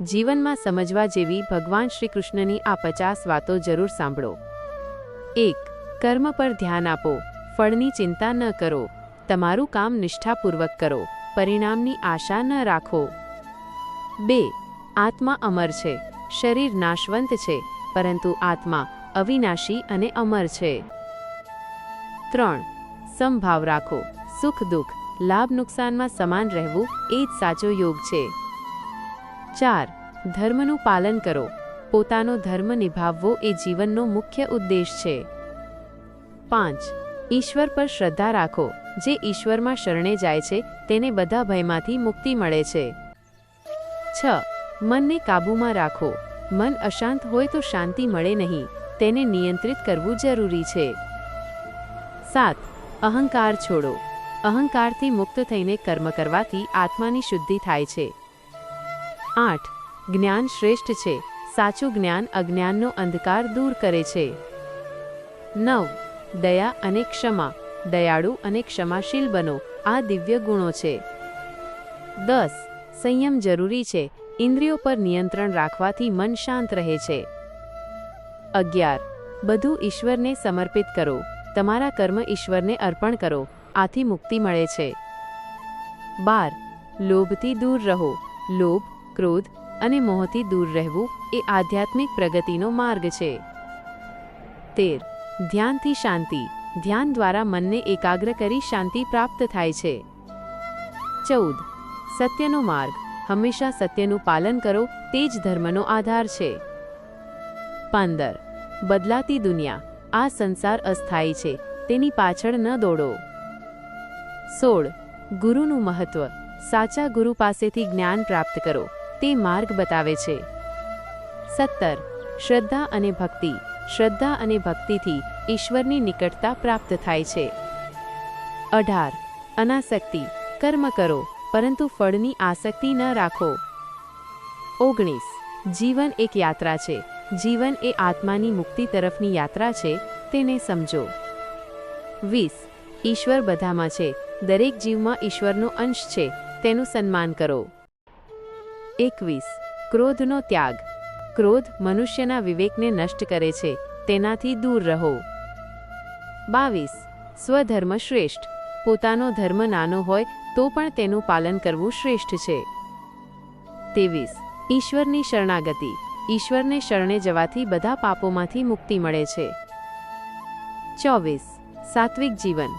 જીવનમાં સમજવા જેવી ભગવાન શ્રી કૃષ્ણની આ પચાસ વાતો જરૂર સાંભળો. એક, કર્મ પર ધ્યાન આપો. ફળની ચિંતા ન કરો. તમારું કામ નિષ્ઠાપૂર્વક કરો. પરિણામની આશા ન રાખો. બે, આત્મા અમર છે. શરીર નાશવંત છે, પરંતુ આત્મા અવિનાશી અને અમર છે. ત્રણ, સમભાવ રાખો. સુખ દુઃખ લાભ નુકસાનમાં સમાન રહેવું એ જ સાચો યોગ છે. ચાર, ધર્મનું પાલન કરો. પોતાનો ધર્મ નિભાવવો એ જીવનનો મુખ્ય ઉદ્દેશ છે. પાંચ, ઈશ્વર પર શ્રદ્ધા રાખો. જે ઈશ્વરમાં શરણે જાય છે, તેને બધા ભયમાંથી મુક્તિ મળે છે. છ, મનને કાબૂમાં રાખો. મન અશાંત હોય તો શાંતિ મળે નહીં. તેને નિયંત્રિત કરવું જરૂરી છે. સાત, અહંકાર છોડો. અહંકારથી મુક્ત થઈને કર્મ કરવાથી આત્માની શુદ્ધિ થાય છે. આઠ. જ્ઞાન શ્રેષ્ઠ છે. સાચું જ્ઞાન અજ્ઞાનનો અંધકાર દૂર કરે છે. નવ. દયા અને ક્ષમા. દયાળુ અને ક્ષમાશીલ બનો. આ દિવ્ય ગુણો છે. દસ. સંયમ જરૂરી છે. ઇન્દ્રિયો પર નિયંત્રણ રાખવાથી મન શાંત રહે છે. અગિયાર. બધું ઈશ્વરને સમર્પિત કરો. તમારા કર્મ ઈશ્વરને અર્પણ કરો. આથી મુક્તિ મળે છે. બાર. લોભથી દૂર રહો. લોભ ક્રોધ અને મોહથી દૂર રહેવું એ આધ્યાત્મિક પ્રગતિનો માર્ગ છે. તેર. ધ્યાનથી શાંતિ. ધ્યાન દ્વારા મનને એકાગ્ર કરી શાંતિ પ્રાપ્ત થાય છે. ચૌદ. સત્યનો માર્ગ. હંમેશા સત્યનું પાલન કરો, તે જ ધર્મનો આધાર છે. પંદર. બદલાતી દુનિયા. આ સંસાર અસ્થાયી છે. તેની પાછળ ન દોડો. સોળ. ગુરુનું મહત્વ. સાચા ગુરુ પાસેથી જ્ઞાન પ્રાપ્ત કરો. તે માર્ગ બતાવે છે. સત્તર. શ્રદ્ધા અને ભક્તિ. શ્રદ્ધા અને ભક્તિથી ઈશ્વરની નિકટતા પ્રાપ્ત થાય છે. અઢાર. અનાસક્તિ. કર્મ કરો, પરંતુ ફળની આસક્તિ ન રાખો. ઓગણીસ. જીવન એક યાત્રા છે. જીવન એ આત્માની મુક્તિ તરફની યાત્રા છે, તેને સમજો. વીસ. ઈશ્વર બધામાં છે. દરેક જીવમાં ઈશ્વરનો અંશ છે. તેનું સન્માન કરો. એકવીસ. ક્રોધનો ત્યાગ. ક્રોધ મનુષ્યના વિવેકને નષ્ટ કરે છે, તેનાથી દૂર રહો. બાવીસ. સ્વધર્મ શ્રેષ્ઠ. પોતાનો ધર્મ નાનો હોય, તો પણ તેનું પાલન કરવું શ્રેષ્ઠ છે. ત્રેવીસ. ઈશ્વરની શરણાગતિ. ઈશ્વરને શરણે જવાથી બધા પાપોમાંથી મુક્તિ મળે છે. ચોવીસ. સાત્વિક જીવન.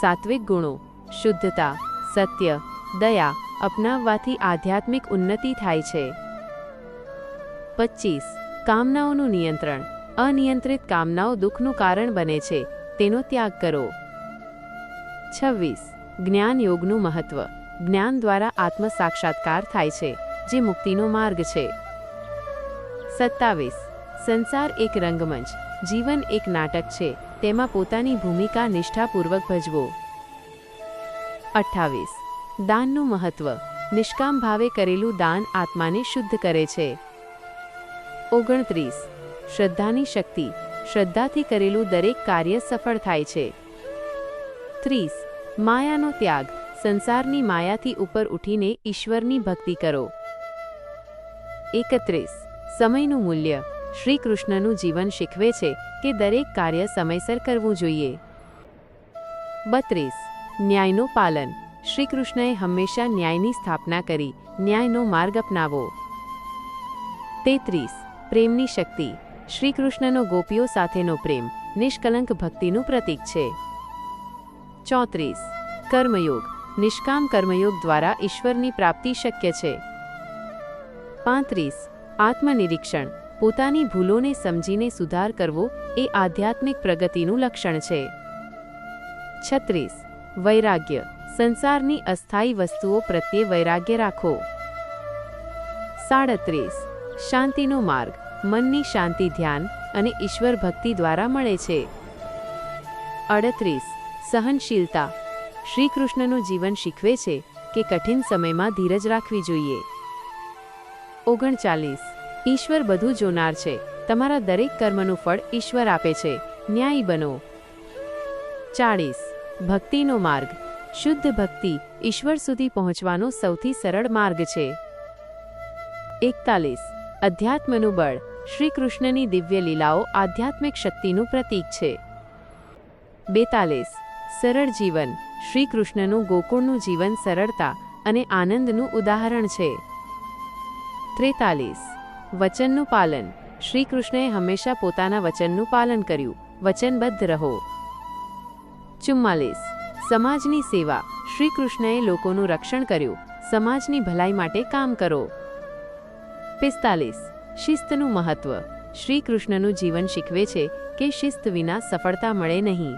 સાત્વિક ગુણો. શુદ્ધતા, સત્ય, દયા અપનાવવાથી આધ્યાત્મિક ઉન્નતિ થાય છે. પચીસ કામનાઓનું નિયંત્રણ. અનિયંત્રિત કામનાઓ દુઃખનું કારણ બને છે. તેનો ત્યાગ કરો. છવ્વીસ. જ્ઞાન યોગનું મહત્વ. જ્ઞાન દ્વારા આત્મ સાક્ષાત્કાર થાય છે, જે મુક્તિનો માર્ગ છે. સત્તાવીસ. સંસાર એક રંગમંચ. જીવન એક નાટક છે. તેમાં પોતાની ભૂમિકા નિષ્ઠાપૂર્વક ભજવો. અઠ્ઠાવીસ. દાનનું મહત્વ. નિષ્કામ ભાવે કરેલું દાન આત્માને શુદ્ધ કરે છે. ઓગણત્રીસ. શ્રદ્ધાની શક્તિ. શ્રદ્ધાથી કરેલું દરેક કાર્ય સફળ થાય છે. ત્રીસ. માયાનો ત્યાગ. સંસારની માયાથી ઉપર ઉઠીને ઈશ્વરની ભક્તિ કરો. એકત્રીસ. સમયનું મૂલ્ય. શ્રી કૃષ્ણનું જીવન શીખવે છે કે દરેક કાર્ય સમયસર કરવું જોઈએ. બત્રીસ. ન્યાયનું પાલન. શ્રી કૃષ્ણએ હંમેશા ન્યાયની સ્થાપના કરી, ન્યાયનો માર્ગ અપનાવો. તેત્રીસ, પ્રેમની શક્તિ. શ્રી કૃષ્ણનો ગોપીઓ સાથેનો પ્રેમ, નિષ્કલંક ભક્તિનું પ્રતીક છે. ચોત્રીસ, કર્મયોગ. નિષ્કામ કર્મયોગ દ્વારા ઈશ્વરની પ્રાપ્તિ શક્ય છે. પાંત્રીસ, આત્મનિરીક્ષણ. પોતાની ભૂલોને સમજીને સુધાર કરવો એ આધ્યાત્મિક પ્રગતિનું લક્ષણ છે. છત્રીસ, વૈરાગ્ય. સંસારની અસ્થાયી વસ્તુઓ પ્રત્યે વૈરાગ્ય રાખો. સાડત્રીસ. શાંતિનો માર્ગ. મનની શાંતિ, ધ્યાન અને ઈશ્વર ભક્તિ દ્વારા મળે છે. અડત્રીસ. સહનશીલતા. શ્રી કૃષ્ણનું જીવન શીખવે છે કે કઠિન સમયમાં ધીરજ રાખવી જોઈએ. ઓગણચાલીસ. ઈશ્વર બધું જોનાર છે. તમારા દરેક કર્મનું ફળ ઈશ્વર આપે છે. ન્યાયી બનો. ચાળીસ. ભક્તિનો માર્ગ. શુદ્ધ ભક્તિ ઈશ્વર સુધી પહોંચવાનો સૌથી સરળ માર્ગ છે. એકતાલીસ. અધ્યાત્મનું બળ. શ્રી કૃષ્ણની દિવ્ય લીલાઓ આધ્યાત્મિક શક્તિનું પ્રતીક છે. બેતાલીસ. સરળ જીવન. શ્રી કૃષ્ણનું ગોકુળનું જીવન સરળતા અને આનંદનું ઉદાહરણ છે. ત્રેતાલીસ. વચનનું પાલન. શ્રી કૃષ્ણએ હંમેશા પોતાના વચનનું પાલન કર્યું. વચનબદ્ધ રહો. ચુમ્માલીસ. સમાજની સેવા. શ્રી કૃષ્ણએ લોકોનું રક્ષણ કર્યું. સમાજની ભલાઈ માટે કામ કરો. પિસ્તાલીસ. શિસ્તનું મહત્વ. શ્રી કૃષ્ણનું જીવન શીખવે છે કે શિસ્ત વિના સફળતા મળે નહીં.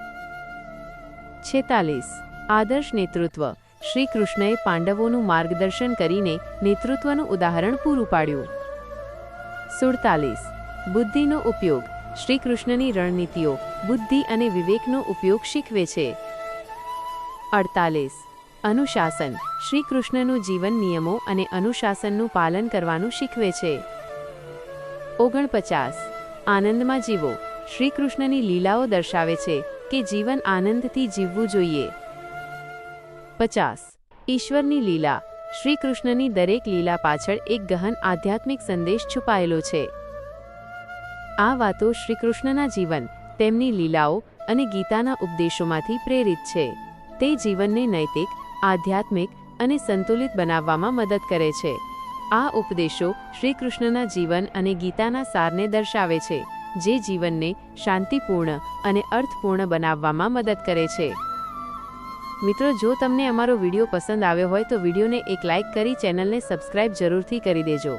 છેતાલીસ. આદર્શ નેતૃત્વ. શ્રી કૃષ્ણએ પાંડવોનું માર્ગદર્શન કરીને નેતૃત્વનું ઉદાહરણ પૂરું પાડ્યું. સુડતાલીસ. બુદ્ધિનો ઉપયોગ. શ્રી કૃષ્ણની રણનીતિઓ બુદ્ધિ અને વિવેકનો ઉપયોગ શીખવે છે. અડતાલીસ. અનુશાસન. શ્રી કૃષ્ણનું જીવન નિયમો અને અનુશાસનનું પાલન કરવાનું શીખવે છે. ઓગણપચાસ. આનંદમાં જીવો. શ્રી કૃષ્ણની લીલાઓ દર્શાવે છે કે જીવન આનંદથી જીવવું જોઈએ. પચાસ. ઈશ્વરની લીલા. શ્રી કૃષ્ણની દરેક લીલા પાછળ એક ગહન આધ્યાત્મિક સંદેશ છુપાયેલો છે. આ વાતો શ્રી કૃષ્ણના જીવન, તેમની લીલાઓ અને ગીતાના ઉપદેશોમાંથી પ્રેરિત છે. તે જીવનને નૈતિક, આધ્યાત્મિક અને સંતુલિત બનાવવામાં મદદ કરે છે. આ ઉપદેશો શ્રી કૃષ્ણના જીવન અને ગીતાના સારને દર્શાવે છે, જે જીવનને શાંતિપૂર્ણ અને અર્થપૂર્ણ બનાવવામાં મદદ કરે છે. મિત્રો, જો તમને અમારો વીડિયો પસંદ આવ્યો હોય તો વિડીયોને એક લાઇક કરી ચેનલને સબસ્ક્રાઇબ જરૂરથી કરી દેજો.